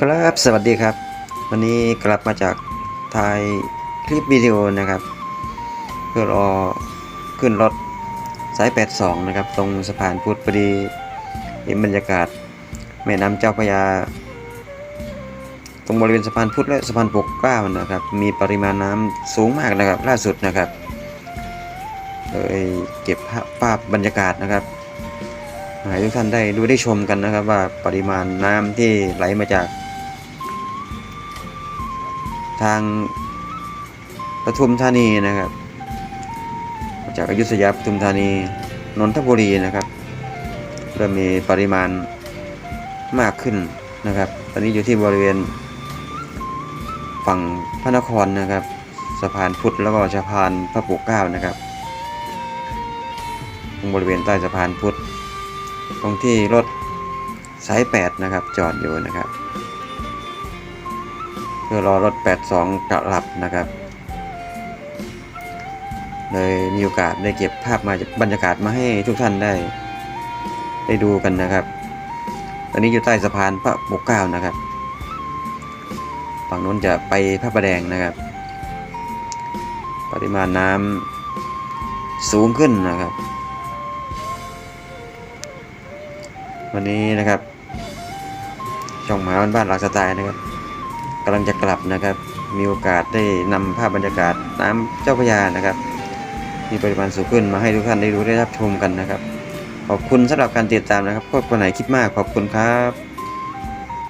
ครับสวัสดีครับ วันนี้กลับมาจากถ่ายคลิปวิดีโอนะครับ เพื่อรอขึ้นรถสาย 82 นะครับ ตรงสะพานพุทธพอดีเห็นบรรยากาศแม่น้ำเจ้าพระยา ตรงบริเวณสะพานพุทธและสะพานปกเกล้านะครับ มีปริมาณน้ำสูงมากนะครับ ล่าสุดนะครับเลยเก็บภาพภาพบรรยากาศนะครับให้ทุกท่านได้ดูได้ชมกันนะครับว่าปริมาณน้ำที่ไหลมาจาก ทางปทุมธานีนะครับ จากอยุธยาปทุมธานีนนทบุรีนะครับเริ่มมีปริมาณมากขึ้นนะครับ ตอนนี้อยู่ที่บริเวณ ฝั่งพระนครนะครับ สะพานพุทธแล้วก็สะพานพระปกเกล้านะครับตรงบริเวณใต้สะพานพุทธตรงที่รถสาย 8 นะครับ จอดอยู่นะครับ เพื่อรอรถ 82 กลับนะครับเลยมีโอกาสได้เก็บภาพมาบรรยากาศมาให้ทุกท่านได้ ได้ดูกันนะครับ ตอนนี้อยู่ใต้สะพานพระปกเก้านะครับ ฝั่งนู้นจะไปพระประแดงนะครับ ปริมาณน้ำสูงขึ้นนะครับ วันนี้นะครับ ช่องหมาบ้านบ้านหลักสไตล์นะครับ กำลังจะกลับนะครับ มีโอกาสได้นำภาพบรรยากาศน้ำเจ้าพระยานะครับมีปริมาณสูงขึ้นมาให้ทุกท่านได้ดูได้รับชมกันนะครับ ขอบคุณสำหรับการติดตามนะครับพบกันไหนคิดมากขอบคุณครับ